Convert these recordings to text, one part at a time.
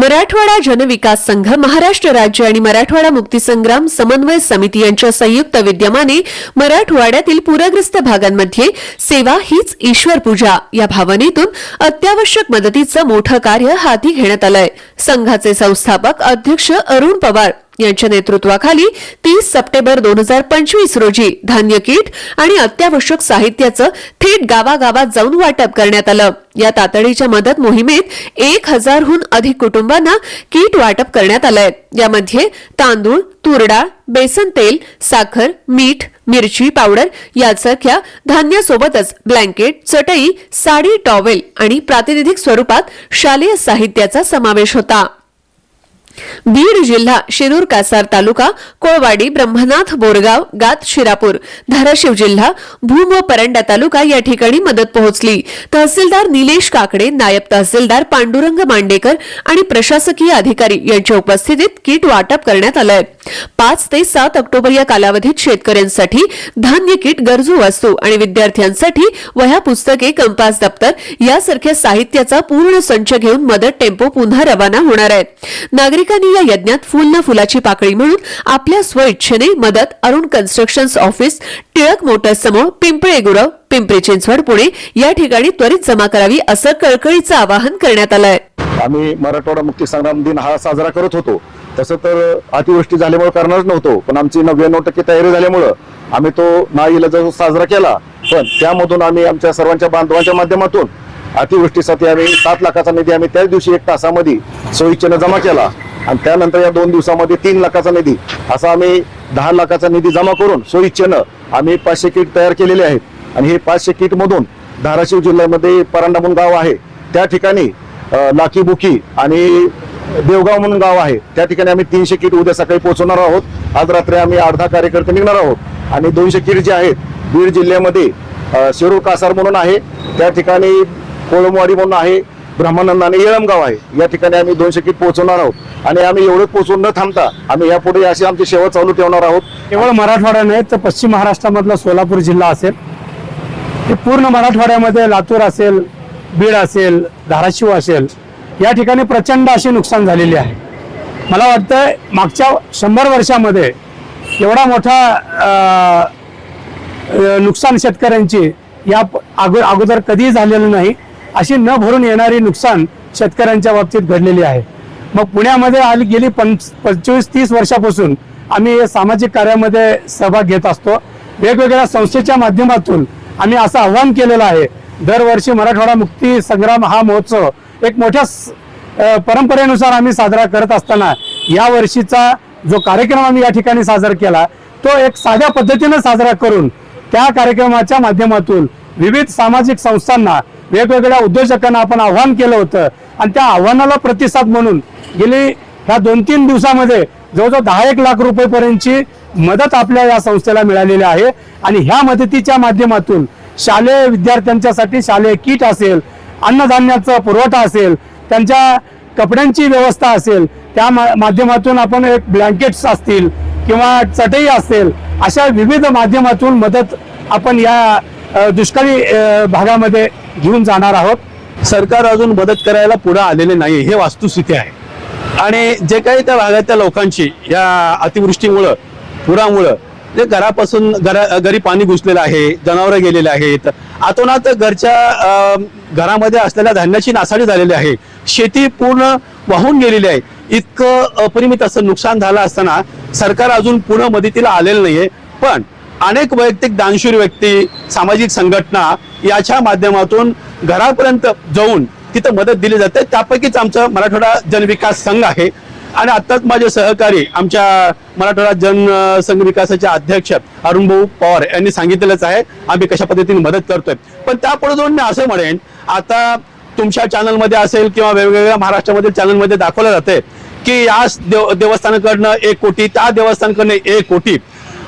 मराठवाडा जनविकास संघ महाराष्ट्र राज्य आणि मराठवाडा मुक्तीसंग्राम समन्वय समिती यांच्या संयुक्त विद्यमाने मराठवाड्यातील पूरग्रस्त भागांमध्ये सेवा हीच ईश्वर पूजा या भावनेतून अत्यावश्यक मदतीचं मोठं कार्य हाती घेण्यात आलंय. संघाचे संस्थापक अध्यक्ष अरुण पवार यांच्या नेतृत्वाखाली तीस सप्टेंबर दोन हजार पंचवीस रोजी धान्य किट आणि अत्यावश्यक साहित्याचं थेट गावागावात जाऊन वाटप करण्यात आलं. या तातडीच्या मदत मोहिमेत एक हजारहून अधिक कुटुंबांना किट वाटप करण्यात आलंय. यामध्ये तांदूळ तुरडाळ बेसन तेल साखर मीठ मिरची पावडर यासारख्या धान्यासोबतच ब्लँकेट चटई साडी टॉवेल आणि प्रातिनिधिक स्वरूपात शालेय साहित्याचा समावेश होता. बीड जिल्हा शिरूर कासार तालुका कोळवाडी ब्रह्मनाथ बोरगाव गात शिरापूर. धाराशिव जिल्हा भूम व परंडा तालुका या ठिकाणी मदत पोहोचली. तहसीलदार निलेश काकडे नायब तहसीलदार पांडुरंग मांडेकर आणि प्रशासकीय अधिकारी यांच्या उपस्थितीत किट वाटप करण्यात आलंय. पाच ते सात ऑक्टोबर या कालावधीत शेतकऱ्यांसाठी धान्य किट गरजू वस्तू आणि विद्यार्थ्यांसाठी वह्या पुस्तके कंपास दप्तर यासारख्या साहित्याचा पूर्ण संच घेऊन मदत टेम्पो पुन्हा रवाना होणार आहेत नागरिकांनी या यज्ञात फुल न फुलाची पाकळी म्हणून आपल्या स्वइच्छेने मदत Arun constructions office Tilak motors समोर पिंपळे गुरव पिंपरी चिंचवड पुणे या ठिकाणी त्वरित जमा करावी असं कळकळीचं आवाहन करण्यात आलंय. आम्ही मराठवाडा मुक्ती संग्राम दिन हा साजरा करत होतो. तसं तर अतिवृष्टी झाल्यामुळे करणारच नव्हतो पण आमची नव्याण्णव टक्के तयारी झाल्यामुळं आम्ही तो नाईला साजरा केला. पण त्यामधून आम्ही आमच्या सर्वांच्या बांधवांच्या माध्यमातून अतिवृष्टीसाठी आम्ही सात लाखाचा निधी आम्ही त्याच दिवशी एक तासामध्ये सोयीच्यानं जमा केला. आणि त्यानंतर या दोन दिवसामध्ये तीन लाखाचा निधी असा आम्ही दहा लाखाचा निधी जमा करून सोयीच्छेनं आम्ही पाचशे किट तयार केलेले आहेत. आणि हे पाचशे किटमधून धाराशिव जिल्ह्यामध्ये परांडा म्हणून गाव आहे. त्या ठिकाणी लाखीबुकी आणि देवगाव म्हणून गाव आहे. त्या ठिकाणी आम्ही तीनशे किट उद्या सकाळी पोहोचवणार आहोत. आज रात्री आम्ही अर्धा कार्यकर्ते निघणार आहोत. आणि दोनशे किट जे आहेत बीड जिल्ह्यामध्ये शिरूर कासार म्हणून आहे. त्या ठिकाणी कोळमवाडी म्हणून आहे. ब्रह्मानंद आणि येळमगाव आहे. या ठिकाणी आम्ही दोनशे किट पोहोचवणार आहोत. आणि आम्ही एवढं पोहोचून न थांबता आम्ही यापुढे अशी आमची सेवा चालू ठेवणार आहोत. केवळ मराठवाडा नाही तर पश्चिम महाराष्ट्रामधला सोलापूर जिल्हा असेल ते पूर्ण मराठवाड्यामध्ये लातूर असेल बीड असेल धाराशिव असेल या ठिकाणी प्रचंड अशी नुकसान झालेली आहे. मला वाटतं मागच्या शंभर वर्षामध्ये एवढा मोठा नुकसान शेतकऱ्यांची या प- अगो अगोदर कधीही झालेलं नाही. अशी न भरून येणारी नुकसान शेतकऱ्यांच्या बाबतीत घडलेली आहे. मग पुण्यामध्ये आली गेली पंच पंचवीस तीस वर्षापासून आम्ही या सामाजिक कार्यामध्ये सहभाग घेत असतो. वेगवेगळ्या संस्थेच्या माध्यमातून आम्ही असं आव्हान केलेलं आहे. दरवर्षी मराठवाडा मुक्ती संग्राम हा महोत्सव एक मोठ्या परंपरेनुसार आम्ही साजरा करत असताना या वर्षीचा जो कार्यक्रम आम्ही या ठिकाणी साजरा केला तो एक साध्या पद्धतीनं साजरा करून त्या कार्यक्रमाच्या माध्यमातून विविध सामाजिक संस्थांना वेगवेगळ्या उद्योजकांना आपण आव्हान केलं होतं. आणि त्या आव्हानाला प्रतिसाद म्हणून गेली ह्या दोन तीन दिवसामध्ये जवळजवळ दहा एक लाख रुपयेपर्यंतची मदत आपल्या या संस्थेला मिळालेली आहे. आणि ह्या मदतीच्या माध्यमातून शालेय विद्यार्थ्यांच्यासाठी शालेय किट असेल अन्नधान्याचा पुरवठा असेल त्यांच्या कपड्यांची व्यवस्था असेल त्या मा- माध्यमातून आपण एक ब्लँकेट्स असतील किंवा चटई असेल अशा विविध माध्यमातून मदत आपण या दुष्काळी भागामध्ये घेऊन जाणार आहोत. सरकार अजून मदत करायला पुढे आलेले नाही हे वास्तुस्थिती आहे. आणि जे काही त्या भागातल्या लोकांची या अतिवृष्टीमुळं पुरामुळं जे घरापासून घरा घरी पाणी घुसलेलं आहे जनावरं गेलेले आहेत आतोनात घरच्या घरामध्ये असलेल्या धान्याची नासाडी झालेली आहे शेती पूर्ण वाहून गेलेली आहे. इतकं अपरिमित असं नुकसान झालं असताना सरकार अजून पुढं मदतीला आलेलं नाहीये. पण अनेक वैयक्तिक दानशूर व्यक्ती सामाजिक संघटना याच्या माध्यमातून घरापर्यंत जाऊन तिथं मदत दिली जाते. त्यापैकीच आमचं मराठवाडा जनविकास संघ आहे. आणि आत्ताच माझे सहकारी आमच्या मराठवाडा जन संघ विकासाचे अध्यक्ष अरुण भाऊ पवार यांनी सांगितलेलंच आहे. आम्ही कशा पद्धतीने मदत करतोय. पण त्यापुढे जाऊन मी असं म्हणेन आता तुमच्या चॅनलमध्ये असेल किंवा वेगवेगळ्या महाराष्ट्रामधील चॅनलमध्ये दाखवलं जाते की या देव देवस्थानाकडनं एक कोटी त्या देवस्थानकडनं एक कोटी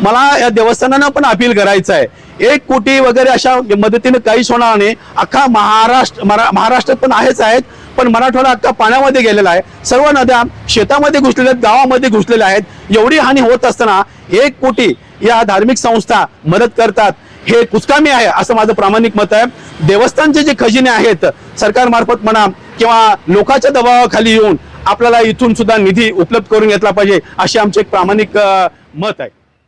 मला या देवस्थानांना पण अपील करायचं आहे. एक कोटी वगैरे अशा मदतीने काहीच होणार नाही. अख्खा महाराष्ट्र मरा- महाराष्ट्रात पण आहेच आहेत पण मराठवाडा अख्खा पाण्यामध्ये गेलेला आहे. सर्व नद्या शेतामध्ये घुसलेल्या आहेत गावामध्ये घुसलेल्या आहेत. एवढी हानी होत असताना एक कोटी या धार्मिक संस्था मदत करतात. हे कुचकामी आहे असं माझं प्रामाणिक मत आहे. देवस्थानचे जे खजिने आहेत सरकारमार्फत म्हणा किंवा लोकांच्या दबावाखाली येऊन आपल्याला इथून सुद्धा निधी उपलब्ध करून घेतला पाहिजे असे आमचे एक प्रामाणिक मत आहे.